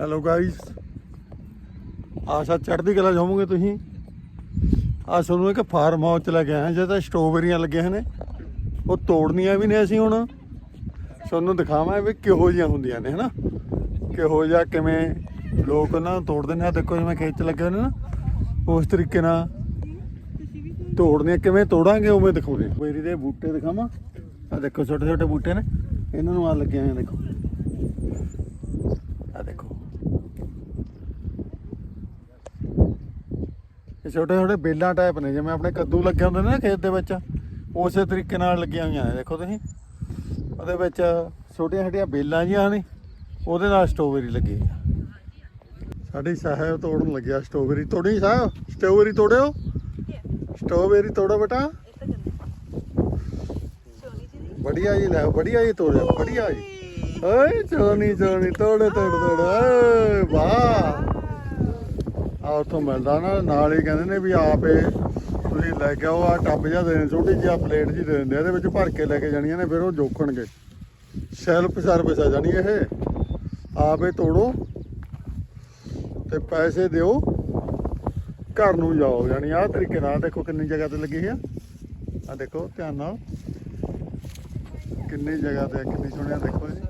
Hello guys ਆਸ਼ਾ ਚੜ੍ਹਦੀ ਕਲਾ ਜਾਵੋਗੇ ਤੁਸੀਂ। ਆ ਤੁਹਾਨੂੰ ਇੱਕ ਫਾਰਮ ਹਾਊਸ ਚ ਲੈ ਕੇ ਆਏ ਜਿਹਦਾ ਸਟ੍ਰਾਬੇਰੀਆਂ ਲੱਗੀਆਂ ਨੇ। ਉਹ ਤੋੜਨੀਆਂ ਵੀ ਨੇ ਅਸੀਂ ਹੁਣ। ਤੁਹਾਨੂੰ ਦਿਖਾਵਾਂ ਵੀ ਕਿਹੋ ਜਿਹੀਆਂ ਹੁੰਦੀਆਂ ਨੇ, ਹਨਾ? ਕਿਹੋ ਜਿਹਾ ਕਿਵੇਂ ਲੋਕ ਉਹਨਾਂ ਨੂੰ ਤੋੜਦੇ ਨੇ ਆ। ਦੇਖੋ ਜਿਵੇਂ ਖੇਤ ਚ ਲੱਗੇ ਹੋਏ ਨੇ ਨਾ। ਉਸ ਤਰੀਕੇ ਨਾਲ ਤੋੜਨੀਆਂ ਕਿਵੇਂ ਤੋੜਾਂਗੇ, ਉਵੇਂ ਦਿਖਾਉਂਦੇ ਮੇਰੀ ਦੇ ਬੂਟੇ ਦਿਖਾਵਾਂ। ਆ ਦੇਖੋ ਛੋਟੇ ਛੋਟੇ ਬੂਟੇ ਨੇ। ਇਹਨਾਂ ਨੂੰ ਆ ਲੱਗੇ ਹੋਏ ਦੇਖੋ। ਆ ਦੇਖੋ। ਇਹ ਛੋਟੇ ਛੋਟੇ ਬੇਲਾਂ ਟਾਈਪ ਨੇ ਜਿਵੇਂ ਆਪਣੇ ਕੱਦੂ ਲੱਗੇ ਹੁੰਦੇ ਨੇ ਨਾ ਖੇਤ ਦੇ ਵਿੱਚ ਉਸੇ ਤਰੀਕੇ ਨਾਲ ਲੱਗੀਆਂ ਹੋਈਆਂ ਨੇ ਦੇਖੋ ਤੁਸੀਂ ਉਹਦੇ ਵਿੱਚ ਛੋਟੀਆਂ ਛੋਟੀਆਂ ਬੇਲਾਂ ਜੀਆਂ ਨੇ ਉਹਦੇ ਨਾਲ ਸਟ੍ਰਾਬੇਰੀ ਲੱਗੀ ਹੈ ਸਾਡੀ ਸਾਹਿਬ ਤੋੜਨ ਲੱਗਿਆ ਸਟ੍ਰਾਬੇਰੀ ਤੋੜੀ ਸਾਹਿਬ ਸਟ੍ਰਾਬੇਰੀ ਤੋੜਿਓ ਸਟ੍ਰਾਬੇਰੀ ਤੋੜੋ ਬੇਟਾ बढ़िया जी ले बढ़िया जी तोड़ बढ़िया जी ओए चोनी चोनी ਤੋੜੇ ਤੋੜ ਤੋੜ ਓਏ ਵਾਹ ਆ ਉਥੋਂ ਮਿਲਦਾ ਨਾ, ਨਾਲ ਹੀ ਕਹਿੰਦੇ ਨੇ ਵੀ ਆਪੇ ਤੁਸੀਂ ਲੈ ਕੇ ਆਓ ਆ ਟੱਬ ਜਿਹਾ ਦੇ ਛੋਟੀ ਜਿਹੀ ਪਲੇਟ ਜੀ ਦੇ ਦਿੰਦੇ ਆ, ਇਹਦੇ ਵਿੱਚ ਭਰ ਕੇ ਲੈ ਕੇ ਜਾਣੀਆਂ ਨੇ, ਫਿਰ ਉਹ ਜੋਖਣਗੇ। ਸੈਲਫ ਸਰਵਿਸ ਆ ਜਾਣੀ ਇਹ। ਆਪੇ ਤੋੜੋ ਤੇ ਪੈਸੇ ਦਿਓ, ਘਰ ਨੂੰ ਜਾਓ। ਜਾਨੀ ਆਹ ਤਰੀਕੇ ਨਾਲ ਦੇਖੋ ਕਿੰਨੀ ਜਗ੍ਹਾ ਤੇ ਲੱਗੀ ਆ। ਆ ਦੇਖੋ, ਧਿਆਨ ਨਾਲ। ਕਿੰਨੀ ਜਗ੍ਹਾ ਤੇ ਕਿੰਨੀ ਸੋਹਣਿਆ ਦੇਖੋ ਜੀ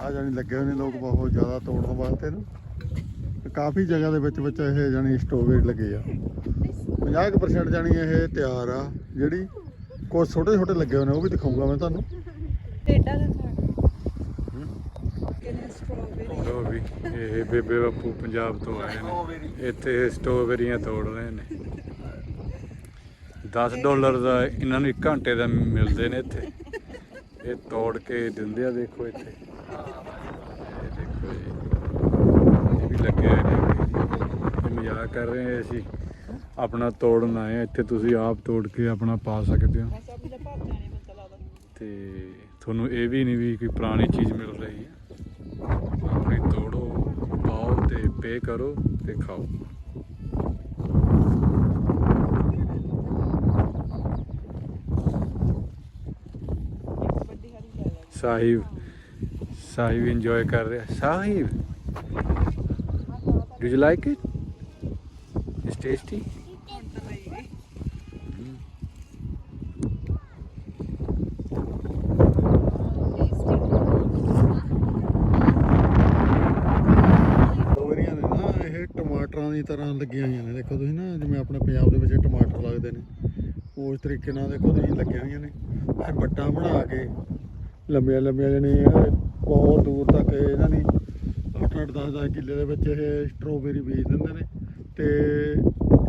ਆ ਜਾਨੀ ਲੱਗੇ ਹੋਏ ਨੇ ਲੋਕ ਬਹੁਤ ਜ਼ਿਆਦਾ ਤੋੜਨ ਵਾਸਤੇ ਨੂੰ ਕਾਫੀ ਜਗ੍ਹਾ ਦੇ ਵਿੱਚ ਵਿੱਚ ਇਹ ਜਾਨੀ ਸਟੋਵੇਜ ਲੱਗੇ ਆ। 50% ਜਾਨੀ ਇਹ ਤਿਆਰ ਆ। ਜਿਹੜੀ ਕੁਝ ਛੋਟੇ ਛੋਟੇ ਲੱਗੇ ਹੋਏ ਨੇ ਉਹ ਵੀ ਦਿਖਾਊਂਗਾ ਮੈਂ ਤੁਹਾਨੂੰ। ਟੇਡਾ ਦਾ ਲੋ ਵੀ ਇਹ ਬੇਬੇ ਬਾਪੂ ਪੰਜਾਬ ਤੋਂ ਆਏ ਨੇ। ਇੱਥੇ ਸਟ੍ਰਾਬੇਰੀਆਂ ਤੋੜ ਰਹੇ ਨੇ। 10 ਡਾਲਰ ਦਾ ਇਹਨਾਂ ਨੂੰ 1 ਘੰਟੇ ਦਾ ਮਿਲਦੇ ਨੇ ਇੱਥੇ। ਇਹ ਤੋੜ ਕੇ ਦਿੰਦੇ ਆ ਦੇਖੋ ਇੱਥੇ। ਇਹ ਦੇਖੋ ਜੀ। ਇਹ ਵੀ ਲੱਗੇ ਮਜ਼ਾਕ ਕਰ ਰਹੇ ਆ ਅਸੀਂ। ਆਪਣਾ ਤੋੜਨ ਆਏ ਆ ਇੱਥੇ ਤੁਸੀਂ ਆਪ ਤੋੜ ਕੇ ਆਪਣਾ ਪਾ ਸਕਦੇ ਹੋ। ਤੇ ਤੁਹਾਨੂੰ ਇਹ ਵੀ ਨਹੀਂ ਵੀ ਕੋਈ ਪੁਰਾਣੀ ਚੀਜ਼ ਮਿਲ ਰਹੀ ਹੈ। ਆਪਣੀ ਤੋੜੋ ਪਾਓ ਤੇ ਪੇ ਕਰੋ ਤੇ ਖਾਓ। ਸਾਹਿਬ ਸਾਹਿਬ ਇੰਜੋਏ ਕਰ ਰਿਹਾ। Sahib do you like it it's tasty ਹੁਣ ਨੇ ਨਾ, ਇਹ ਟਮਾਟਰਾਂ ਦੀ ਤਰ੍ਹਾਂ ਲੱਗੀਆਂ ਹੋਈਆਂ ਨੇ। ਦੇਖੋ ਤੁਸੀਂ ਨਾ, ਜਿਵੇਂ ਆਪਣੇ ਪੰਜਾਬ ਦੇ ਵਿੱਚ ਟਮਾਟਰ ਲੱਗਦੇ ਨੇ। ਉਸ ਤਰੀਕੇ ਨਾਲ ਦੇਖੋ ਤੁਸੀਂ ਲੱਗੀਆਂ ਹੋਈਆਂ ਨੇ। ਇਹ ਵੱਟਾਂ ਬਣਾ ਕੇ, ਲੰਬੀਆਂ ਲੰਬੀਆਂ ਜਿਹੜੀਆਂ ਬਹੁਤ ਦੂਰ ਤੱਕ ਇਹਨਾਂ ਦੀ 8-8 10-10 ਕਿੱਲੇ ਦੇ ਵਿੱਚ ਇਹ ਸਟ੍ਰਾਬੇਰੀ ਬੀਜ ਦਿੰਦੇ ਨੇ। ਤੇ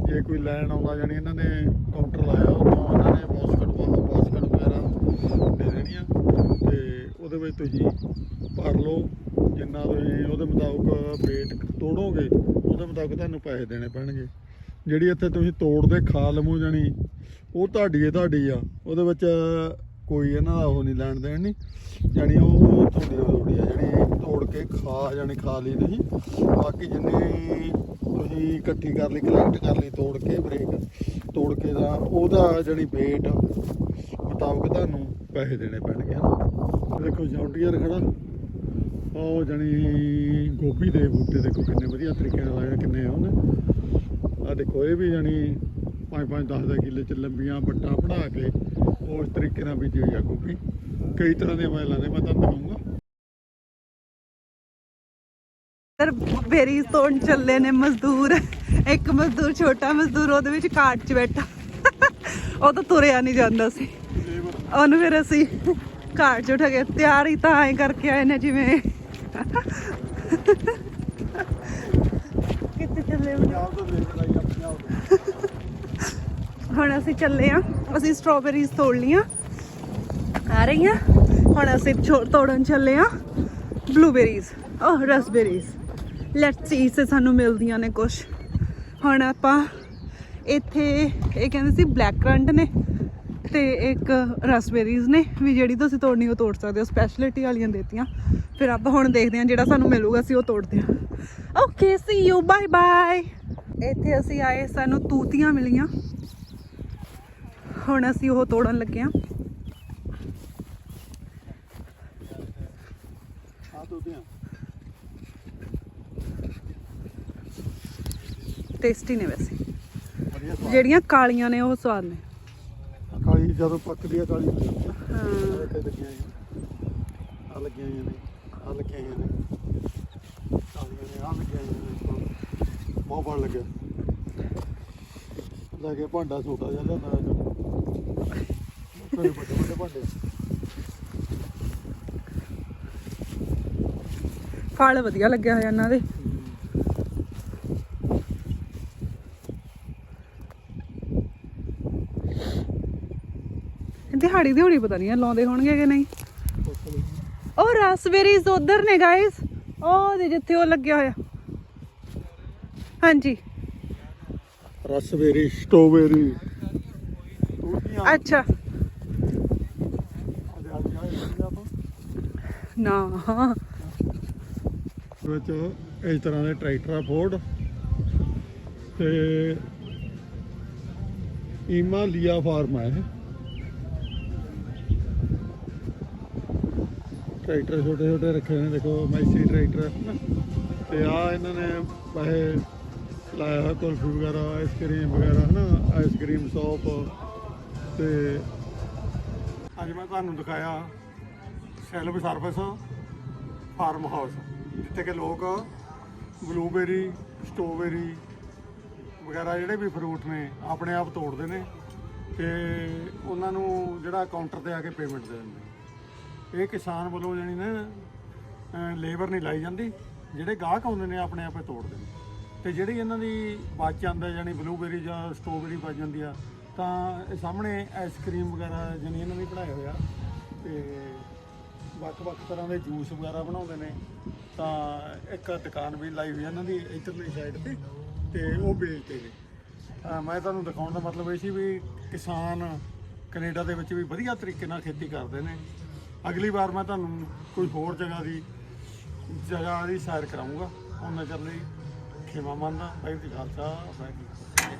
ਜੇ ਕੋਈ ਲੈਣ ਆਉਂਦਾ ਜਾਨੀ ਇਹਨਾਂ ਨੇ ਕਾਊਂਟਰ ਲਾਇਆ ਉੱਥੋਂ ਇਹਨਾਂ ਨੇ ਬਾਸਕਟ ਬਾਸਕਟ ਵਗੈਰਾ ਦੇ ਦੇਣੀਆਂ ਤੇ ਉਹਦੇ ਵਿੱਚ ਤੁਸੀਂ ਭਰ ਲਓ, ਜਿੰਨਾ ਤੁਸੀਂ ਉਹਦੇ ਮੁਤਾਬਕ weight ਤੋੜੋਗੇ, ਉਹਦੇ ਮੁਤਾਬਕ ਤੁਹਾਨੂੰ ਪੈਸੇ ਦੇਣੇ ਪੈਣਗੇ। ਜਿਹੜੀ ਇੱਥੇ ਤੁਸੀਂ ਤੋੜਦੇ ਖਾ ਲਵੋ ਜਾਣੀ, ਉਹ ਤੁਹਾਡੀ ਹੈ, ਤੁਹਾਡੀ ਆ। ਉਹਦੇ ਵਿੱਚ ਕੋਈ ਇਹਨਾਂ ਦਾ ਉਹ ਨਹੀਂ, ਲੈਣ ਦੇਣ ਨਹੀਂ। ਜਾਣੀ ਉਹ ਤੁਹਾਡੀ ਉਹ ਤੁਹਾਡੀ ਆ ਜਿਹੜੀ ਤੋੜ ਕੇ ਖਾ ਜਾਣੀ ਖਾ ਲਈ ਤੁਸੀਂ। ਬਾਕੀ ਜਿੰਨੀ ਤੁਸੀਂ ਇਕੱਠੀ ਕਰ ਲਈ ਕਲੈਕਟ ਕਰ ਲਈ, ਤੋੜ ਕੇ ਬ੍ਰੇਕ ਤੋੜ ਕੇ ਦਾ ਉਹਦਾ ਜਿਹੜੀ weight ਮੁਤਾਬਕ ਤੁਹਾਨੂੰ ਪੈਸੇ ਦੇਣੇ ਪੈਣਗੇ ਹਨਾ। ਦੇਖੋ, ਜੌਂਡੀਅਰ ਖੜਾ। ਉਹ ਜਾਣੀ ਗੋਭੀ ਦੇ ਬੂਟੇ ਦੇਖੋ ਕਿੰਨੇ ਵਧੀਆ ਤਰੀਕੇ ਨਾਲ ਆਏ ਕਿੰਨੇ ਆ ਉਹਨੇ ਆ ਦੇਖੋ, ਇਹ ਵੀ ਜਾਣੀ 5-5 10 ਕਿੱਲੇ ਚ ਲੰਬੀਆਂ ਵੱਟਾਂ ਬਣਾ ਕੇ ਉਸ ਤਰੀਕੇ ਨਾਲ ਬੀਜੀ ਹੋਈ ਆ ਗੋਭੀ। ਕਈ ਤਰ੍ਹਾਂ ਦੀਆਂ ਫਾਇਲਾਂ ਨੇ, ਮੈਂ ਤੁਹਾਨੂੰ ਇਧਰ ਬੇਰੀਜ਼ ਤੋੜਨ ਚੱਲੇ ਨੇ ਮਜ਼ਦੂਰ। ਇੱਕ ਮਜ਼ਦੂਰ, ਛੋਟਾ ਮਜ਼ਦੂਰ, ਉਹਦੇ ਵਿੱਚ ਕਾਟ 'ਚ ਬੈਠਾ। ਉਹ ਤਾਂ ਤੁਰਿਆ ਨਹੀਂ ਜਾਂਦਾ ਸੀ। ਉਹਨੂੰ ਫਿਰ ਅਸੀਂ ਕਾਟ 'ਚ ਉਠਾ ਕੇ ਤਿਆਰੀ ਤਾਂ ਐ ਕਰਕੇ ਆਏ ਨੇ ਜਿਵੇਂ। ਕਿੱਥੇ ਚੱਲੇ ਹੁਣ? ਅਸੀਂ ਚੱਲੇ ਆ। ਅਸੀਂ ਸਟ੍ਰਾਬੇਰੀਜ਼ ਤੋੜ ਲੀਆਂ ਆ ਰਹੀਆਂ। ਹੁਣ ਅਸੀਂ ਤੋੜਨ ਚੱਲੇ ਆ। ਬਲੂਬੇਰੀਜ਼ ਉਹ ਰਸਬੇਰੀਜ਼ ਲੈਟਸ ਸੀ ਸੇ ਸਾਨੂੰ ਮਿਲਦੀਆਂ ਨੇ ਕੁਝ ਹੁਣ ਆਪਾਂ ਇੱਥੇ, ਇਹ ਕਹਿੰਦੇ ਸੀ ਬਲੈਕ ਕਰੰਟ ਨੇ ਤੇ ਇੱਕ ਰਸਬੇਰੀਜ਼ ਨੇ ਵੀ ਜਿਹੜੀ ਤੁਸੀਂ ਤੋੜਨੀ, ਉਹ ਤੋੜ ਸਕਦੇ ਹੋ। ਸਪੈਸ਼ਲਿਟੀ ਵਾਲੀਆਂ ਦੇਤੀਆਂ। ਫਿਰ ਆਪਾਂ ਹੁਣ ਦੇਖਦੇ ਹਾਂ ਜਿਹੜਾ ਸਾਨੂੰ ਮਿਲੂਗਾ, ਅਸੀਂ ਉਹ ਤੋੜਦੇ ਹਾਂ। Okay see you bye bye ਇੱਥੇ ਅਸੀਂ ਆਏ, ਸਾਨੂੰ ਤੂਤੀਆਂ ਮਿਲੀਆਂ। ਹੁਣ ਅਸੀਂ ਉਹ ਤੋੜਨ ਲੱਗੇ ਹਾਂ। ਟੇਸਟੀ ਨੇ ਵੈਸੇ। ਵਧੀਆ ਸਵਾਦ ਜਿਹੜੀਆਂ ਕਾਲੀਆਂ ਨੇ ਉਹ ਸਵਾਦ ਨੇ। ਕਾਲੀ ਜਦੋਂ ਪੱਕਦੀ ਆ ਕਾਲੀ ਹੋ ਜਾਂਦੀ ਆ। ਹਾਂ। ਇੱਥੇ ਲੱਗੀਆਂ ਆ ਲੱਗੀਆਂ ਹੋਈਆਂ ਨੇ। ਆ ਲੱਗੀਆਂ ਹੋਈਆਂ ਨੇ। ਕਾਲੀਆਂ ਨੇ ਆ ਲੱਗੀਆਂ ਹੋਈਆਂ ਨੇ। ਬਹੁਤ ਬੜ ਲੱਗਿਆ। ਲੈ ਕੇ ਭਾਂਡਾ ਛੋਟਾ ਜਿਹਾ ਲਿਆਂਦਾ ਹੈ ਬੜੇ ਵੱਡੇ ਵੱਡੇ ਭਾਂਡੇ ਫਲ ਵਧੀਆ ਲੱਗਿਆ ਹੋਇਆ ਇਹਨਾਂ ਦੇ। ਦਿਹਾੜੀ ਦਿਹਾੜੀ ਪਤਾ ਨਹੀਂ ਲਾਉਂਦੇ ਹੋਣਗੇ ਕਿ ਨਹੀਂ। ਉਹ ਰਾਸਬੇਰੀਜ਼ ਉਧਰ ਨੇ ਗਾਇਸ ਉਹ ਦੇ ਜਿੱਥੇ ਉਹ ਲੱਗਿਆ ਹੋਇਆ। ਹਾਂਜੀ। ਰਸਬੇਰੀ ਸਟ੍ਰਾਬੇਰੀ ਤੂਤੀਆਂ ਅੱਛਾ। ਨਾ। ਵਿੱਚ ਇਸ ਤਰ੍ਹਾਂ ਦੇ ਟਰੈਕਟਰ ਆ ਫੋਰਡ ਤੇ ਈਮਾ ਲੀਆ ਫਾਰਮ ਆ ਇਹ। ਟਰੈਕਟਰ ਛੋਟੇ ਛੋਟੇ ਰੱਖੇ ਨੇ, ਦੇਖੋ, ਮੈਸੀ ਟਰੈਕਟਰ ਤੇ ਆ ਇਹਨਾਂ ਨੇ ਪੈਸੇ ਲਾਇਆ ਹੋਇਆ, ਕੁਲਫੀ ਵਗੈਰਾ ਆਈਸਕ੍ਰੀਮ ਵਗੈਰਾ, ਹਨਾ? ਆਈਸਕ੍ਰੀਮ ਸ਼ਾਪ ਤੇ ਅੱਜ ਮੈਂ ਤੁਹਾਨੂੰ ਦਿਖਾਇਆ ਸੈਲਫ ਸਰਵਿਸ ਫਾਰਮ ਹਾਊਸ ਜਿੱਥੇ ਕਿ ਲੋਕ ਬਲੂਬੇਰੀ ਸਟ੍ਰਾਬੇਰੀ ਵਗੈਰਾ ਜਿਹੜੇ ਵੀ ਫਰੂਟ ਨੇ, ਆਪਣੇ ਆਪ ਤੋੜਦੇ ਨੇ ਤੇ ਉਹਨਾਂ ਨੂੰ ਜਿਹੜਾ ਕਾਊਂਟਰ ਤੇ ਆ ਕੇ ਪੇਮੈਂਟ ਦੇ ਦਿੰਦੇ ਇਹ ਕਿਸਾਨ ਵੱਲੋਂ ਜਾਨੀ ਨਾ ਲੇਬਰ ਨਹੀਂ ਲਾਈ ਜਾਂਦੀ, ਜਿਹੜੇ ਗਾਹਕ ਆਉਂਦੇ ਨੇ ਆਪਣੇ ਆਪੇ ਤੋੜਦੇ ਨੇ। ਤੇ ਜਿਹੜੀ ਇਹਨਾਂ ਦੀ ਬਚ ਜਾਂਦਾ ਜਾਨੀ ਬਲੂਬੇਰੀ ਜਾਂ ਸਟ੍ਰਾਬੇਰੀ ਬਚ ਜਾਂਦੀ ਆ, ਤਾਂ ਇਹ ਸਾਹਮਣੇ ਆਈਸਕ੍ਰੀਮ ਵਗੈਰਾ ਜਾਨੀ ਇਹਨਾਂ ਨੇ ਬਣਾਏ ਹੋਇਆ ਤੇ ਵੱਖ-ਵੱਖ ਤਰ੍ਹਾਂ ਦੇ ਜੂਸ ਵਗੈਰਾ ਬਣਾਉਂਦੇ ਨੇ। ਤਾਂ ਇੱਕ ਦੁਕਾਨ ਵੀ ਲਾਈ ਹੋਈ ਇਹਨਾਂ ਦੀ, ਇੱਧਰਲੀ ਸਾਈਡ ਤੇ ਤੇ ਉਹ ਵੇਚਦੇ ਨੇ। ਮੈਂ ਤੁਹਾਨੂੰ ਦਿਖਾਉਣ ਦਾ ਮਤਲਬ ਇਹ ਸੀ ਵੀ ਕਿਸਾਨ ਕੈਨੇਡਾ ਦੇ ਵਿੱਚ ਵੀ ਵਧੀਆ ਤਰੀਕੇ ਨਾਲ ਖੇਤੀ ਕਰਦੇ ਨੇ। ਅਗਲੀ ਵਾਰ ਮੈਂ ਤੁਹਾਨੂੰ ਕੋਈ ਹੋਰ ਜਗ੍ਹਾ ਦੀ ਜਗ੍ਹਾ ਦੀ ਸੈਰ ਕਰਾਉਂਗਾ ਉਹਨਾਂ ਚੱਲ ਲਈ ਖੇਮਾ ਮੰਨਦਾ ਵਾਹਿਗੁਰੂ ਜੀ ਖਾਲਸਾ, ਵਾਹਿਗੁਰੂ ਜੀ